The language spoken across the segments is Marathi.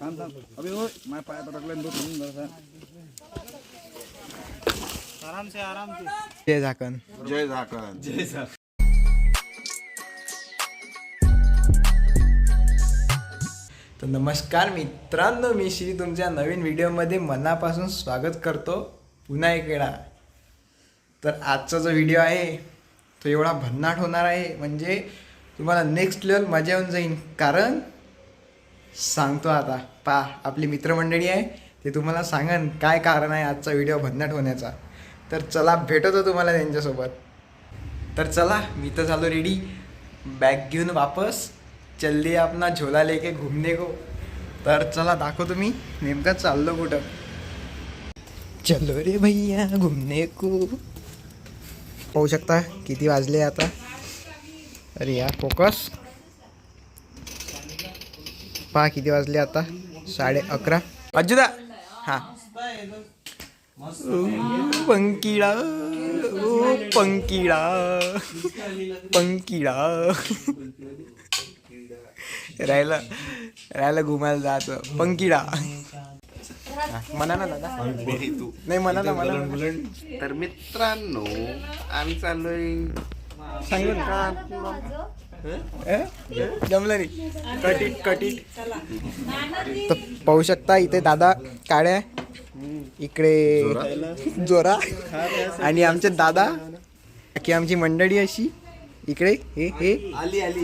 थांब थांब अबे होय माझ्या पायात अडकलं जरासा. आराम से आराम से। जय झाकण. जय झाकण. जय तर नमस्कार मित्रांनो मी श्री तुमच्या नवीन व्हिडिओमध्ये मनापासून स्वागत करतो. पुन्हा एक वेळा. तर आजचा जो व्हिडिओ आहे तो एवढा भन्नाट होणार आहे. म्हणजे तुम्हाला नेक्स्ट लेवल मजा येऊन जाईल. कारण सांगतो आता. पा आपली मित्रमंडळी आहे ते तुम्हाला सांगन काय कारण आहे आजचा व्हिडिओ भन्नाट होण्याचा. तर चला भेटतो तुम्हाला त्यांच्यासोबत. तर चला मी तर झालो रेडी बॅग घेऊन वापस. चल्ली अपना झोला लेके घुमने को. तर चला दाखवतो मी नेमकं चाललो कुठं? चलो रे भैया घुमने को. पाहू शकता किती वाजले आता. अरे या फोकस. पहा किती वाजले आता? साडे अकरा. अजुदा हां. ओ पंकिडा पंकिडा राहायला राहायला घुमायला जायचं. पंकिडा हा, म्हणा ना दादा. नाही म्हणा ना ना. तर मित्रांनो आम्ही चाललोय सांगू ना. अ? जमलं नाही. कटीट कटीट तर पाहू शकता इथे दादा काड्या इकडे जोरा. आणि आमचे दादा. की आमची मंडळी अशी. इकडे हे हे.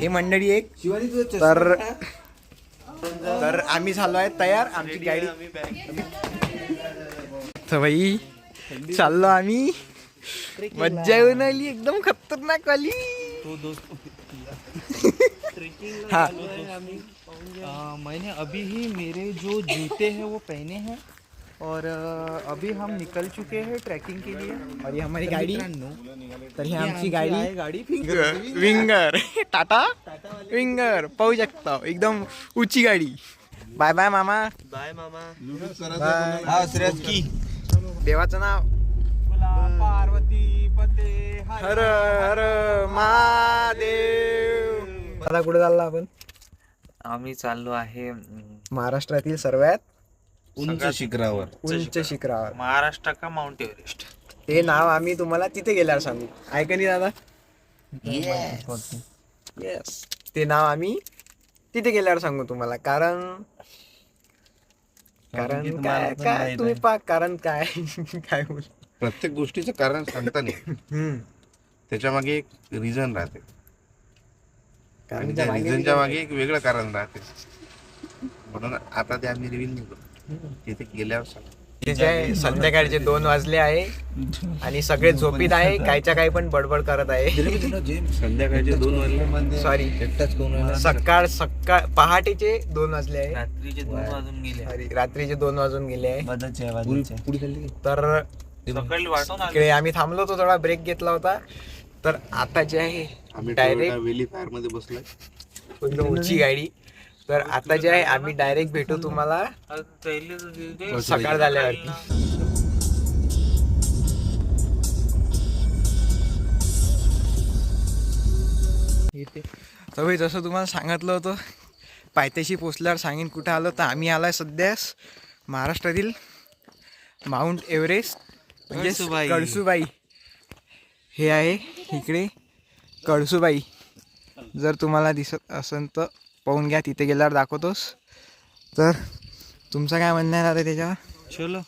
हे मंडळी एक. तर तर आम्ही झालो आहे तयार. आमची गाडी. तर भाई चाललो आम्ही. मज्जा येऊन आली. एकदम खतरनाक आली हा। आ, मैंने अभी ही मेरे जो जूते हैं वो पहने हैं और अभी हम निकल चुके हैं ट्रैकिंग के लिए। और ये हमारी गाडी। तर ही ये आमची गाडी। गाडी विंगर। टाटा? विंगर। पाहू शकता एकदम उची गाडी। बाय बाय मामा। बाय मामा। बाय हा श्रेयस की। देवाचं नाव पार्वती पते हर हर महादेव. आता कुठे चाललो आपण? आम्ही चाललो आहे महाराष्ट्रातील सर्वात उंच शिखरावर. उंच शिखरावर. महाराष्ट्र का माउंट एव्हरेस्ट ते नाव आम्ही तुम्हाला तिथे गेल्यावर सांगू. ऐका नाही दादा? येस ते नाव आम्ही तिथे गेल्यावर सांगू तुम्हाला. कारण कारण काय काय तुम्ही पा कारण काय काय बोल? प्रत्येक गोष्टीचं कारण सांगता नाही हम्म. त्याच्यामागे एक रिझन राहते. आणि कारण त्या रिझनच्या मागे एक वेगळं कारण राहते. म्हणून आता ते आम्ही रिव्हील नाही तिथे गेल्यावर संध्याकाळचे दोन वाजले आहे आणि सगळे झोपीत आहे कायच्या काही पण बडबड करत आहे. संध्याकाळचे दोन वाजले सॉरी सकाळ सकाळ पहाटेचे दोन वाजले आहे. रात्रीचे दोन वाजून गेले. रात्रीचे दोन वाजून गेले आहे. तर इकडे आम्ही थांबलो होतो थोडा ब्रेक घेतला होता. तर आता जे आहे आम्ही डायरेक्ट वेली फायरमध्ये बसलोय. एकदम उंची गाडी. तर आता जे आहे आम्ही डायरेक्ट भेटू तुम्हाला. सकाळ झाल्यावरती. तर भाई जसं तुम्हाला सांगितलं होतं पायथ्याशी पोचल्यावर सांगेन कुठं आलो. तर आम्ही आलाय सध्या महाराष्ट्रातील माउंट एव्हरेस्ट. कळसुबाई. कळसुबाई. हे आहे इकडे कळसुबाई. जर तुम्हाला दिसत असेल तर पाहून घ्या तिथे गेल्यावर दाखवतोस. तर तुमचं काय म्हणणं आहे दादा त्याच्यावर? चलो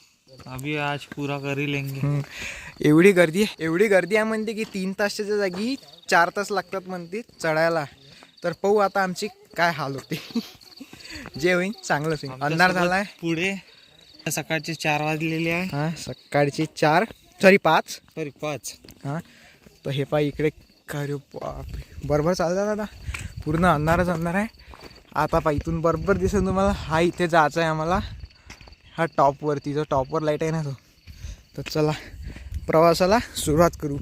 अभी आज पूरा कर लेंगे. एवढी गर्दी एवढी गर्दी आहे म्हणते की तीन तासाच्या जागी चार तास लागतात म्हणते चढायला. तर पाहू आता आमची काय हाल होते. जे होईल चांगलंच होईल अंधार झालाय. पुढे सकाळचे चार वाजलेले आहे. हा सकाळचे चार. सॉरी पाच. सॉरी पाच. हां तर हे पा इकडे. बापरे. बरोबर चालतं दादा. पूर्ण अंधारच अंधार आहे. आता पा इथून बरोबर दिसेल तुम्हाला. हा इथे जायचा आहे आम्हाला. हा टॉपवरती जो टॉपवर लाइट आहे ना तो. तर चला प्रवासाला सुरुवात करू.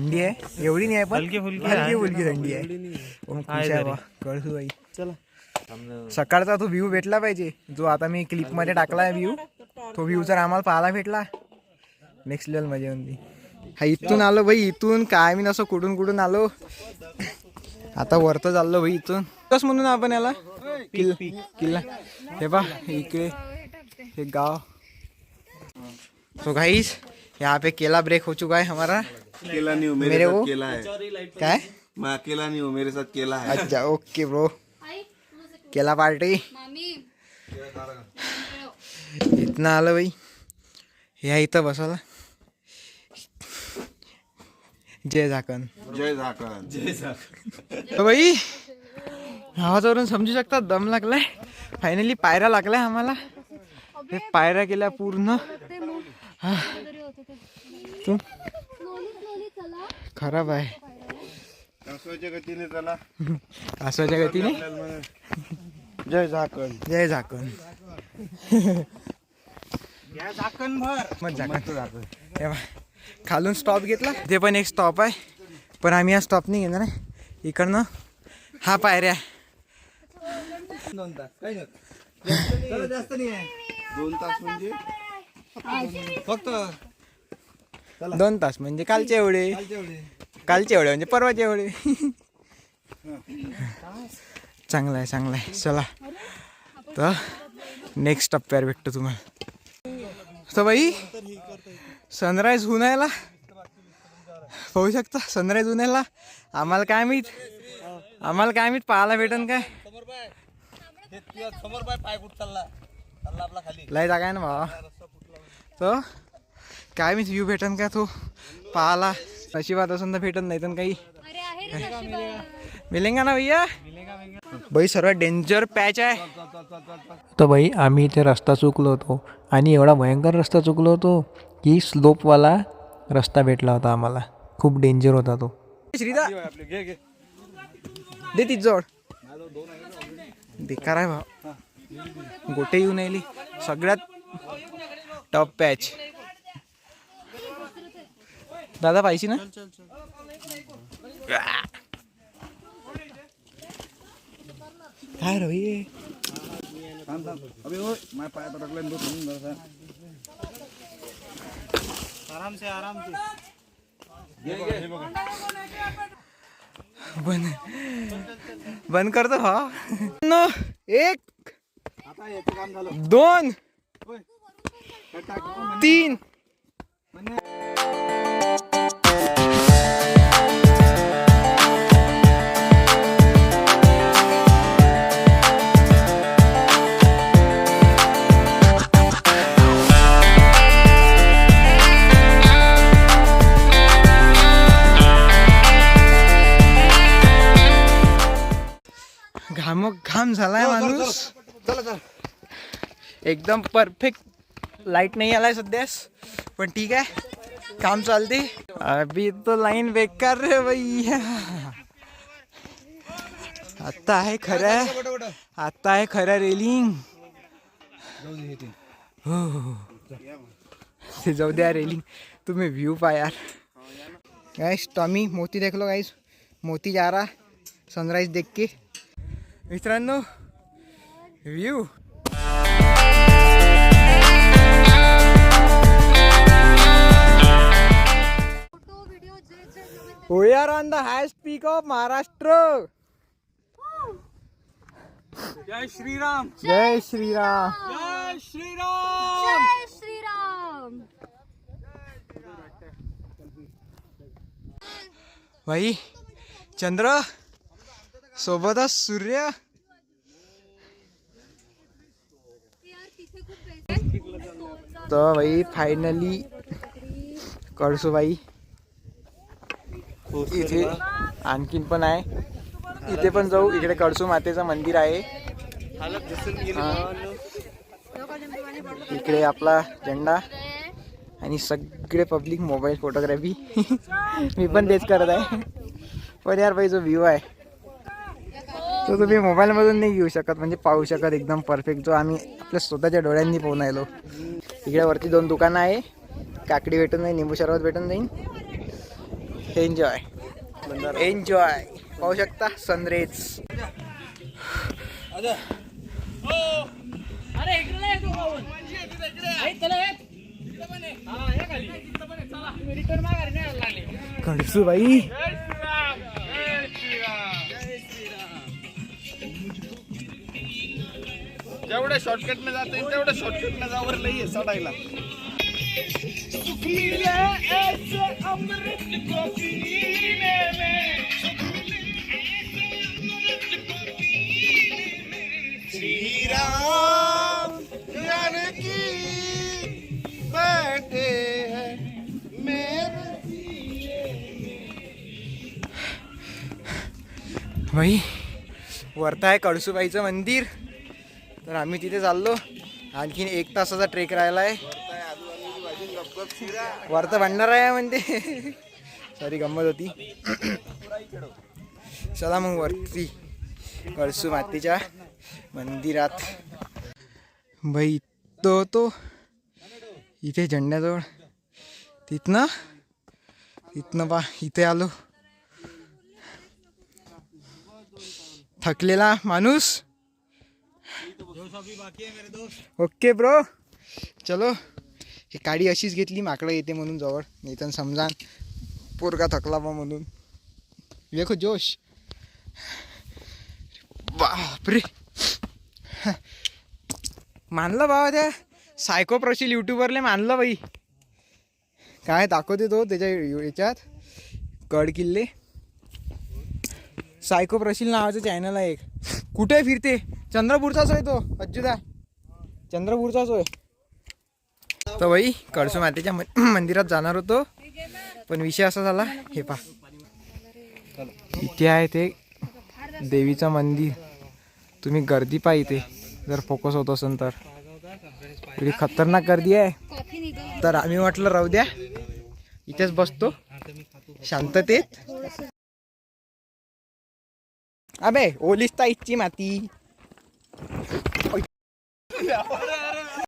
थंडी आहे. एवढी नाही आहे पण हलकी फुलकी हलकी आहे. फुलकी थंडी आहे. आहे. खुश आहे. बा कळसू बाई. चला. सकाळचा तो व्ह्यू भेटला पाहिजे. जो आता मी क्लिपमध्ये टाकलाय व्ह्यू तो व्ह्यू जर आम्हाला पाहायला भेटला. नेक्स्ट लेवल मजा होती हा इथून आलो भाई इथून. काय मी नसं कुठून कुठून आलो. आता वरतं चाललो भाई इथून. कस म्हणून आपण याला? किल्ला. किल्ला. हे बा इकडे. हे गाव. तो गाइस यहाँ पे केला ब्रेक हो चुका है हमारा. अकेला नहीं हूँ मेरे, मेरे साथ केला है क्या? मैं अकेला नहीं हूँ मेरे साथ केला है अच्छा ओके ब्रो केला पार्टी? इथनं आलं बाई या इथं बसवला जय झाकण. जय झाकण. जय तर बाई आवाजावरून समजू शकता दम लागलाय. फायनली पायऱ्या लागलाय आम्हाला. पायऱ्या केल्या पूर्ण. हा. तू? खराब आहे. असवाच्या गतीने चला. कासवाच्या गतीने जय झाकण. जय झाकण. झाकण भर. मग झाकण. हे. खालून स्टॉप घेतला. ते पण एक स्टॉप आहे. पण आम्ही हा स्टॉप नाही घेणार आहे. इकडनं हा पायऱ्या दोन तास. काही नाही. जास्त नाही. आहे दोन तास म्हणजे? फक्त दोन तास म्हणजे कालचे एवढे. कालचे एवढे. म्हणजे परवाचे एवढे. चांगलं आहे चांगलं आहे. चला. तर नेक्स्ट टप्प्यावर भेटतो तुम्हाला. तर बाई सनराईज होऊन यायला पाहू शकता सनराईज होऊन यायला आम्हाला काय माहीत? आम्हाला काय माहीत पाहायला भेटन काय? समोर पाय पाय कुठ चालला. चालला आपला खाली. लय जागा आहे ना भावा. तो काय मी व्ह्यू भेटन का तो? पाहाला. नशिबात असून तर भेटत नाही तर काही. मिलेंगा ना भैया? भाई सर्वात डेंजर पॅच आहे. तर बाई आम्ही इथे रस्ता चुकलो होतो. आणि एवढा भयंकर रस्ता चुकलो होतो की स्लोपवाला रस्ता भेटला होता आम्हाला. खूप डेंजर होता तो. श्रीदा. दे ती जोड. बेकार आहे भाव गोटे येऊन येईल सगळ्यात टॉप पॅच दादा पाहिजे ना? काय रवी जरासा आराम से आराम से बंद. बंद करतो हा. न एक दोन तीन. घाम घाम झालाय माणूस. एकदम परफेक्ट लाइट नाही आलाय सध्यास पण ठीक आहे काम चालते. अभी तो लाईन बेकार रे भैया. आता आहे खरं आता आहे खरं रेलिंग हो हो. ते जाऊ द्या रेलिंग तुम्ही व्यू पा यार. गाइस टॉमी मोती देख लो गाइस मोती जा रहा सनराइज देख के. मित्रांनो view We are on the highest peak of Maharashtra. जय श्रीराम. जय श्रीराम. जय श्रीराम. जय श्रीराम. भाई चंद्र सोबतच सूर्य. तर भाई फायनली कळसूबाई इथे आणखीन पण आहे. इथे पण जाऊ. इकडे कळसू मातेचं मंदिर आहे. इकडे आपला झेंडा आणि सगळे पब्लिक मोबाईल फोटोग्राफी मी पण तेच करत आहे. पण यार भाई जो व्ह्यू आहे तो तुम्ही मोबाईलमधून नाही घेऊ शकत म्हणजे पाहू शकत एकदम परफेक्ट जो आम्ही आपल्या स्वतःच्या डोळ्यांनी पाहून आलो. इकडे वरती दोन दुकानं आहे. काकडी भेटून जाईल निंबू सरबत भेटून जाईल एन्जॉय एन्जॉय पाहू शकता सनरेज कडसू बाई. जेवढ्या शॉर्टकट न जाता तेवढ्या शॉर्टकट न जावर आहे चढायला. बैठे हैं भाई वरता आहे कळसूबाईचं मंदिर. तर आम्ही तिथे चाललो. आणखीन एक तासाचा ट्रेक राहिला आहे. वरता भांडणार आहे म्हणते. सॉरी गंमत होती. चला मग वरती. कळसू मातीच्या मंदिरात. बाई तो तो. इथे झेंड्याजवळ. तिथनं? तिथनं बा इथे आलो. थकलेला माणूस. Okay bro. चलो ही गाडी अशीच घेतली माकडं येते म्हणून जवळ. नाही तर समजा पोरगा थकला बा म्हणून. देखो जोश. बापरे. मानलं बाबा त्या सायको प्रशील युट्यूबरले मानलं बाई. काय दाखवते तो त्याच्या याच्यात? गड किल्ले. सायको प्रशील नावाचं चॅनल आहे एक. कुठे फिरते? चंद्रपूरचाच आहे तो अज्जुदा चंद्रपूरचाच होय. तर बाई कळसू मातेच्या मंदिरात जाणार होतो. पण विषय असा झाला हे पा इथे आहे ते देवीचं मंदिर. तुम्ही गर्दी पा इथे. जर फोकस होत असेल तर. इथे खतरनाक गर्दी आहे. तर आम्ही म्हटलं राहू द्या. इथेच बसतो. शांततेत. अबे ओलिस्ता इच्छी माती. no.